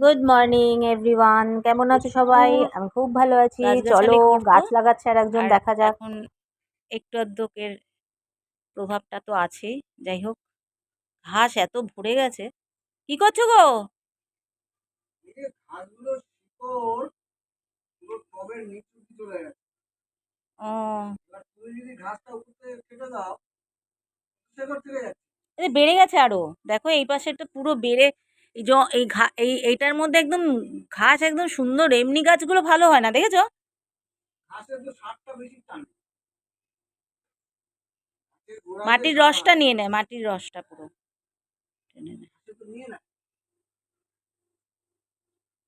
Good morning everyone কেমন আছো সবাই? আমি খুব ভালো আছি। চলো গাছ লাগাচ্ছে আর একজন দেখা যাক। এখন একটু আধটুকের প্রভাবটা তো আছেই। যাই হোক ঘাস এত ভরে গেছে। কি করছ গো? বেড়ে গেছে আরও। দেখো এই পাশেটা পুরো বেড়ে এই জ এই ঘা এই এইটার মধ্যে একদম ঘাস একদম সুন্দর এমনি গাছগুলো ভালো হয় না দেখেছ? মাটির রসটা নিয়ে নেয় মাটির রসটা পুরো।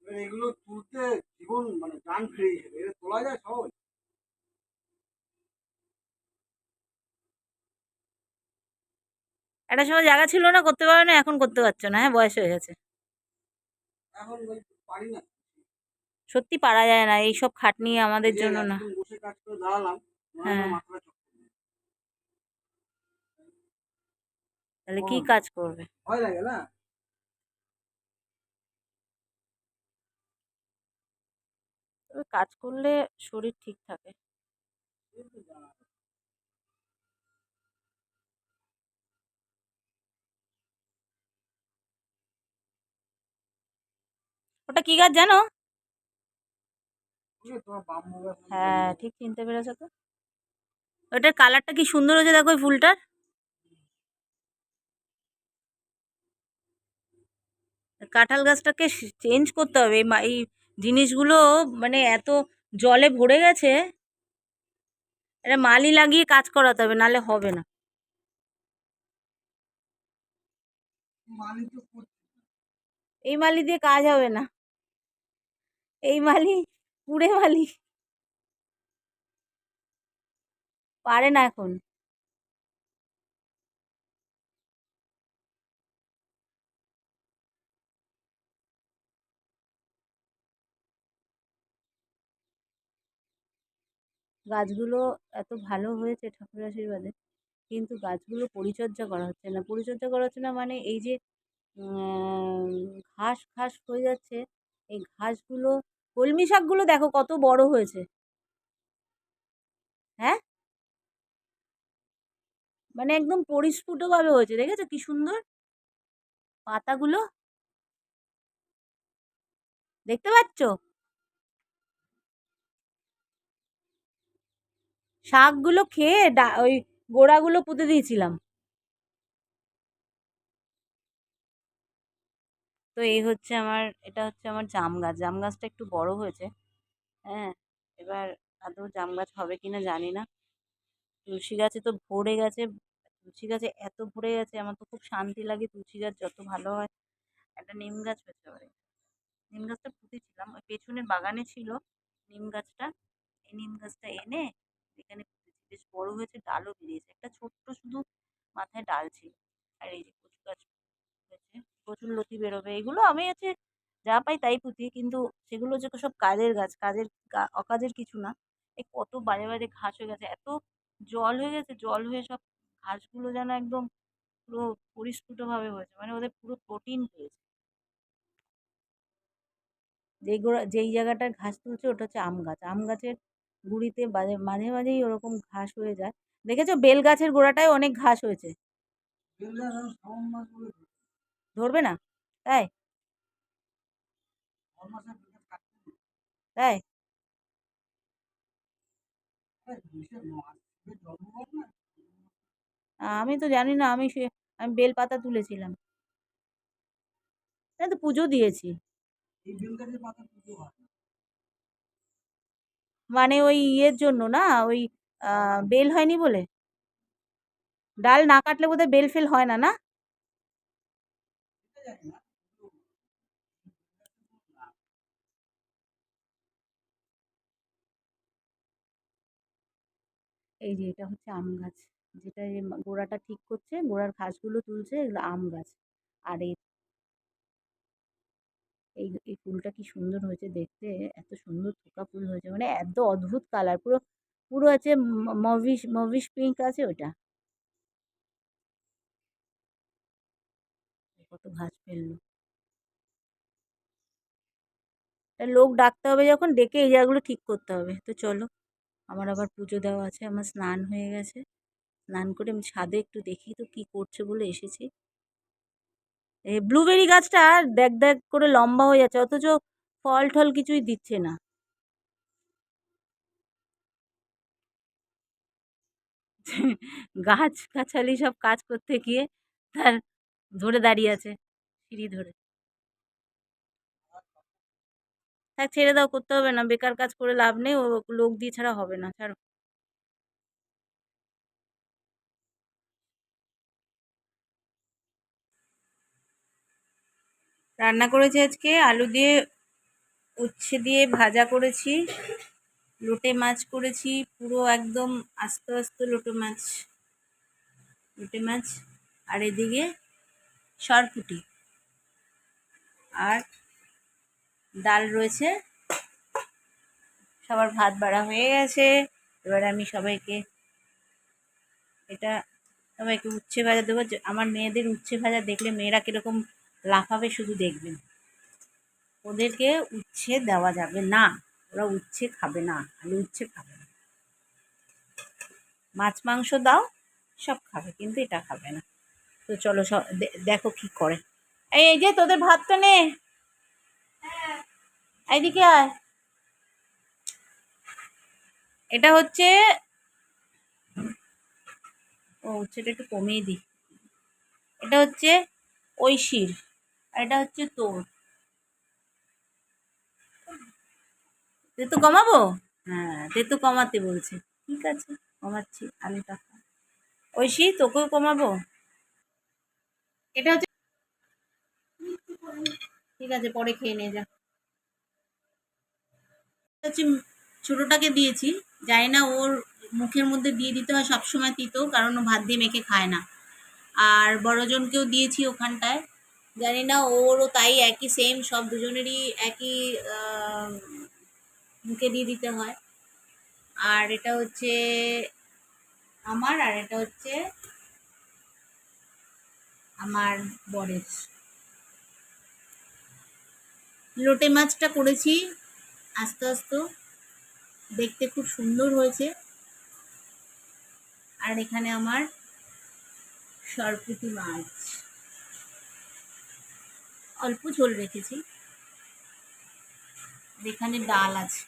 এগুলো তুলতে জীবন মানে প্রাণ ফিরে যাবে এটা তোলা যায় সহজ। একটা সময় জায়গা ছিল না করতে পারো না এখন করতে পারছ না হ্যাঁ বয়স হয়ে গেছে। সত্যি পারা যায় না এইসব খাটনি আমাদের জন্য না। হয়। তাহলে কি কাজ করবে? ভয় লাগে না? তবে কাজ করলে শরীর ঠিক থাকে। ওটা কি গাছ জানো? হ্যাঁ ঠিক চিনতে পেরেছ তো? ওটার কালারটা কি সুন্দর হয়েছে দেখো ওই ফুলটার? কাঁঠাল গাছটাকে চেঞ্জ করতে হবে। এই জিনিসগুলো মানে এত জলে ভরে গেছে এটা মালি লাগিয়ে কাজ করাতে হবে নালে হবে না। এই মালি দিয়ে কাজ হবে না। এই মালি কুড়ে মালি। পারে না এখন। গাছগুলো এত ভালো হয়েছে ঠাকুরের আশীর্বাদে, কিন্তু গাছগুলো পরিচর্যা করা হচ্ছে না। পরিচর্যা করা হচ্ছে না মানে এই যে ঘাস ঘাস হয়ে যাচ্ছে। এই ঘাসগুলো কলমি শাকগুলো দেখো কত বড় হয়েছে। হ্যাঁ? মানে একদম পরিস্ফুটভাবে হয়েছে, দেখেছ কি সুন্দর? পাতাগুলো। দেখতে পাচ্ছ? শাকগুলো খেয়ে ওই গোড়াগুলো পুঁতে দিয়েছিলাম। তো এই হচ্ছে আমার, এটা হচ্ছে আমার জাম গাছ। জাম গাছটা একটু বড় হয়েছে হ্যাঁ? এবার আদৌ জাম গাছ হবে কি না জানি না। তুলসী গাছে তো ভরে গেছে, তুলসী গাছে এত ভরে গেছে, আমার তো খুব শান্তি লাগে তুলসী গাছ যত ভালো হয়। একটা নিম গাছ হয়েছে এবারে নিম গাছটা পুঁতেছিলাম ওই পেছনের বাগানে ছিল নিম গাছটা। এই নিম গাছটা এনে এখানে বেশ বড় হয়েছে, ডালও বেরিয়েছে। একটা ছোট্ট শুধু মাথায় ডাল ছিল। আর এই যে প্রচুর লতি বেরোবে। এগুলো আমি হচ্ছে যা পাই তাই পুঁতি। কিন্তু সেগুলো হচ্ছে সব কাজের গাছ, কাজের অকাজের কিছু না। এই কত বাজে বাজে ঘাস হয়ে গেছে। এত জল হয়ে গেছে, জল হয়ে সব ঘাসগুলো যেন একদম পুরো পরিস্ফুটভাবে হয়েছে। মানে ওদের পুরো প্রোটিন পেয়েছে। যেই গোড়া, যেই জায়গাটার ঘাস তুলছে ওটা হচ্ছে আম গাছ। আম গাছের গুঁড়িতে বাজে, মাঝে মাঝেই ওরকম ঘাস হয়ে যায়। দেখেছ? বেল গাছের গোড়াটায় অনেক ঘাস হয়েছে। ধরবে না? তাই। তাই? আমি তো জানি না, আমি আমি বেল পাতা তুলেছিলাম। তাই তো পুজো দিয়েছি। মানে ওই ইয়ের জন্য না, ওই বেল হয়নি বলে? ডাল না কাটলে বোধহয় বেল ফেল হয় না না এটা জানি না কিন্তু এই যে এটা হচ্ছে আম গাছ। যেটা গোড়াটা ঠিক করছে, গোড়ার ঘাসগুলো তুলছে, এগুলো আম গাছ। আর এই এই এই ফুলটা কি সুন্দর হয়েছে দেখতে, এত সুন্দর থোকা ফুল হয়েছে। মানে এত অদ্ভুত কালার, পুরো পুরো আছে মভিশ মভিশ পিঙ্ক আছে ওটা কত ঘাস ফেলল। লোক ডাকতে হবে যখন, ডেকে এই জায়গাগুলো ঠিক করতে হবে। তো চলো। আমার আবার পুজো দেওয়া আছে, আমার স্নান হয়ে গেছে। স্নান করে আমি ছাদে একটু দেখি তো কী করছে বলে এসেছি। এই ব্লুবেরি গাছটা দেখ দেখ করে লম্বা হয়ে যাচ্ছে, অথচ ফল টল কিছুই দিচ্ছে না। গাছ, গাছালি সব কাজ করতে গিয়ে তার ধরে দাঁড়িয়ে আছে, সিঁড়ি ধরে। থাক ছেড়ে দাও, করতে হবে না। বেকার কাজ করে লাভ নেই, ও লোক দিয়ে ছাড়া হবে না, ছাড়ো। রান্না করেছি আজকে, আলু দিয়ে উচ্ছে দিয়ে ভাজা করেছি, লোটে মাছ করেছি, পুরো একদম আস্ত আস্ত লোটে মাছ লোটে মাছ। আর এদিকে সরপুটি। আর ডাল রয়েছে। সবার ভাত বাড়া হয়ে গেছে। এবার আমি সবাইকে এটা সবাইকে উচ্ছে ভাজা দেবো। আমার মেয়েদের উচ্ছে ভাজা দেখলে মেয়েরা কীরকম লাফাবে শুধু দেখবেন ওদেরকে উচ্ছে দেওয়া যাবে না। ওরা উচ্ছে খাবে না আলু উচ্ছে খাবে না। মাছ, মাংস দাও, সব খাবে, কিন্তু এটা খাবে না। তো চলো সব দেখো কি করে। এই যে তোদের ভাতটা নে। এইদিকে আয়। এটা হচ্ছে ও, সেটা একটু কমিয়ে দিই। এটা হচ্ছে ঐশীর আর এটা হচ্ছে তোর। তেতো কমাবো? হ্যাঁ তেতো কমাতে বলছে। ঠিক আছে, কমাচ্ছি আলুটা খা। ঐশী, তোকেও কমাবো? এটা হচ্ছে ঠিক আছে, পরে খেয়ে নিয়ে যা। হচ্ছে ছোটোটাকে দিয়েছি। জানি না ওর মুখের মধ্যে দিয়ে দিতে হয় সবসময় তিতো, কারণ ও ভাত দিয়ে মেখে খায় না। আর বড়জনকেও দিয়েছি ওখানটায়। জানি না ওরও তাই একই সেম সব দুজনেরই একই মুখে দিয়ে দিতে হয়। আর এটা হচ্ছে আমার, আর এটা হচ্ছে আমার বরের। লোটে মাছটা করেছি। আস্তে আস্তে দেখতে খুব সুন্দর হয়েছে। আর এখানে আমার সরপুটি মাছ অল্প ঝোল রেখেছি। এখানে ডাল আছে।